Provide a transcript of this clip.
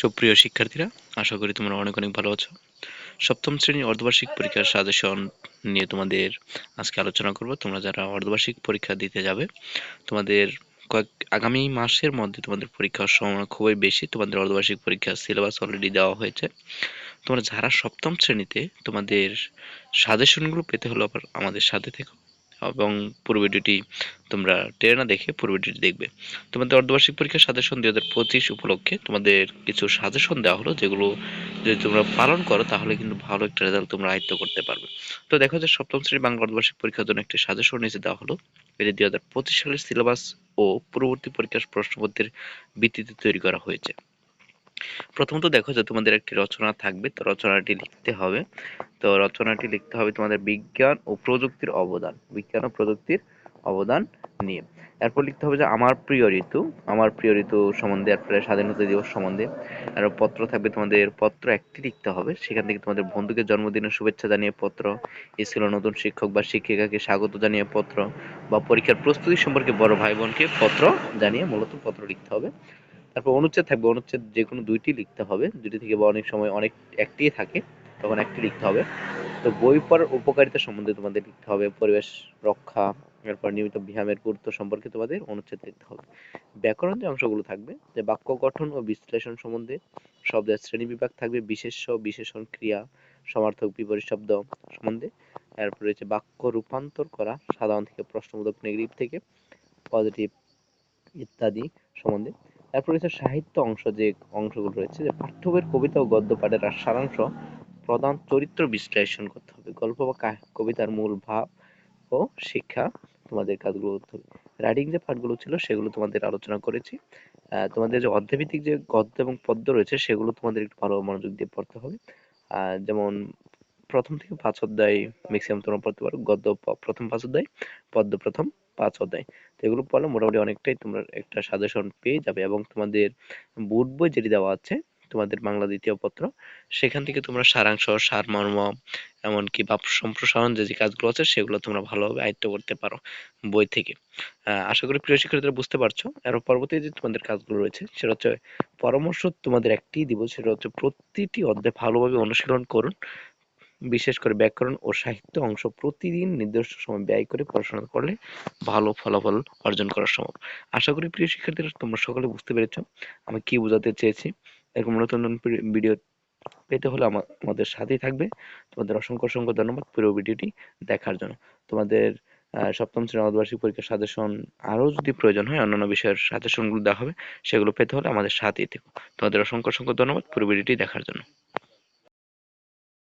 সুপ্রিয় শিক্ষার্থীরা, আশা করি তোমরা অনেক অনেক ভালো আছো। সপ্তম শ্রেণির অর্ধবার্ষিক পরীক্ষার সাজেশন নিয়ে তোমাদের আজকে আলোচনা করব। তোমরা যারা অর্ধবার্ষিক পরীক্ষা দিতে যাবে, তোমাদের কয়েক, আগামী মাসের মধ্যে তোমাদের পরীক্ষার সম্ভাবনা খুবই বেশি। তোমাদের অর্ধবার্ষিক পরীক্ষার সিলেবাস অলরেডি দেওয়া হয়েছে। তোমরা যারা সপ্তম শ্রেণীতে তোমাদের সাজেশনগুলো পেতে হলো আবার আমাদের সাথে থেকো। এবং পুরো ভিডিওটি তোমরা টেরে না দেখে পুরো ভিডিওটি দেখবে। তোমাদের অর্ধবার্ষিক পরীক্ষার সাজেশন দুই হাজার পঁচিশ উপলক্ষে তোমাদের কিছু সাজেশন দেওয়া হলো, যেগুলো যদি তোমরা পালন করো, তাহলে কিন্তু ভালো একটা রেজাল্ট তোমরা আয়ত্ত করতে পারবে। তো দেখো যে সপ্তম শ্রেণি বাংলা অর্ধবার্ষিক পরীক্ষার জন্য একটি সাজেশন নিচে দেওয়া হলো। এটি দুই হাজার পঁচিশ সালের সিলেবাস ও পূর্ববর্তী পরীক্ষার প্রশ্নপত্রের ভিত্তিতে তৈরি করা হয়েছে। প্রথমত দেখো যে তোমাদের একটি রচনা থাকবে, তো রচনাটি লিখতে হবে। তো রচনাটি লিখতে হবে তোমাদের বিজ্ঞান ও প্রযুক্তির অবদান, বিজ্ঞান ও প্রযুক্তির অবদান নিয়ে। এরপর লিখতে হবে যে, আমার প্রিয় ঋতু আমার প্রিয় ঋতু সম্বন্ধে, এরপরে স্বাধীনতা দিবস সম্বন্ধে। আর পত্র থাকবে তোমাদের, পত্র একটি লিখতে হবে। সেখান থেকে তোমাদের বন্ধুকে জন্মদিনের শুভেচ্ছা জানিয়ে পত্র ছিল নতুন শিক্ষক বা শিক্ষিকাকে স্বাগত জানিয়ে পত্র, বা পরীক্ষার প্রস্তুতি সম্পর্কে বড় ভাই বোনকে পত্র জানিয়ে মূলত পত্র লিখতে হবে। তারপর অনুচ্ছেদ থাকবে, অনুচ্ছেদ যে কোনো দুইটি লিখতে হবে। দুটি থেকে বা অনেক সময় অনেক একটি থাকে, তখন একটি লিখতে হবে। তো বই পড়ার উপকারিতা সম্বন্ধে তোমাদের লিখতে হবে, পরিবেশ রক্ষা, এরপর নিয়মিত ব্যায়ামের গুরুত্ব সম্পর্কে তোমাদের অনুচ্ছেদ লিখতে হবে। ব্যাকরণ যে অংশগুলো থাকবে, যে বাক্য গঠন ও বিশ্লেষণ সম্বন্ধে শব্দের শ্রেণি বিভাগ থাকবে, বিশেষ্য বিশেষণ ক্রিয়া, সমার্থক বিপরীত শব্দ সম্বন্ধে। এরপর রয়েছে বাক্য রূপান্তর করা, সাধারণ থেকে প্রশ্নবোধক নেগেটিভ থেকে পজিটিভ ইত্যাদি সম্বন্ধে। তারপর রয়েছে সাহিত্য অংশ যে অংশগুলো রয়েছে, যে পাঠ্যবইয়ের কবিতা ও গদ্য পাঠের আর সারাংশ প্রধান চরিত্র বিশ্লেষণ করতে হবে। গল্প বা কবিতার মূল ভাব ও শিক্ষা তোমাদের কাজগুলো করতে হবে। রাইডিং যে পাঠগুলো ছিল সেগুলো তোমাদের আলোচনা করেছি। তোমাদের যে অধ্যায়ভিত্তিক যে গদ্য এবং পদ্য রয়েছে সেগুলো তোমাদের একটু ভালো মনোযোগ দিয়ে পড়তে হবে। যেমন প্রথম থেকে পাঁচ অধ্যায় ম্যাক্সিমাম তোমরা পড়তে পারো। গদ্য প্রথম পাঁচ অধ্যায়, পদ্য প্রথম পাঁচ অধ্যায়। তো এগুলো পড়লে মোটামুটি অনেকটাই তোমরা একটা সাজেশন পেয়ে যাবে এবং তোমাদের বুট বই যেটি দেওয়া আছে, তোমাদের বাংলা দ্বিতীয় পত্র, সেখান থেকে তোমরা সারাংশ, সারমর্ম, এমনকি বাপ সম্প্রসারণ যে যে কাজগুলো আছে, সেগুলো তোমরা ভালোভাবে আয়ত্ত করতে পারো বই থেকে। আশা করি প্রিয় শিক্ষার্থীরা বুঝতে পারছ। এর পরবর্তী যে তোমাদের কাজগুলো রয়েছে, সেটা হচ্ছে পরামর্শ তোমাদের একটি দিব, সেটা হচ্ছে প্রতিটি অধ্যায় ভালোভাবে অনুশীলন করুন। বিশেষ করে ব্যাকরণ ও সাহিত্য অংশ প্রতিদিন নির্দিষ্ট সময় ব্যয় করে পড়াশোনা করলে ভালো ফলাফল অর্জন করা সম্ভব। আশা করি প্রিয় শিক্ষার্থীরা, তোমরা সকলে বুঝতে পেরেছ আমি কি বোঝাতে চেয়েছি। এরকম নতুন নতুন ভিডিও পেতে হলে আমাদের সাথেই থাকবে। তোমাদের অসংখ্য অসংখ্য ধন্যবাদ পুরো ভিডিওটি দেখার জন্য। তোমাদের সপ্তম শ্রেণি অর্ধবার্ষিক পরীক্ষার সাজেশন আরও যদি প্রয়োজন হয়, অন্যান্য বিষয়ের সাজেশনগুলো দেওয়া হবে, সেগুলো পেতে হলে আমাদের সাথেই থেকো। তোমাদের অসংখ্য অসংখ্য ধন্যবাদ পুরো ভিডিওটি দেখার জন্য।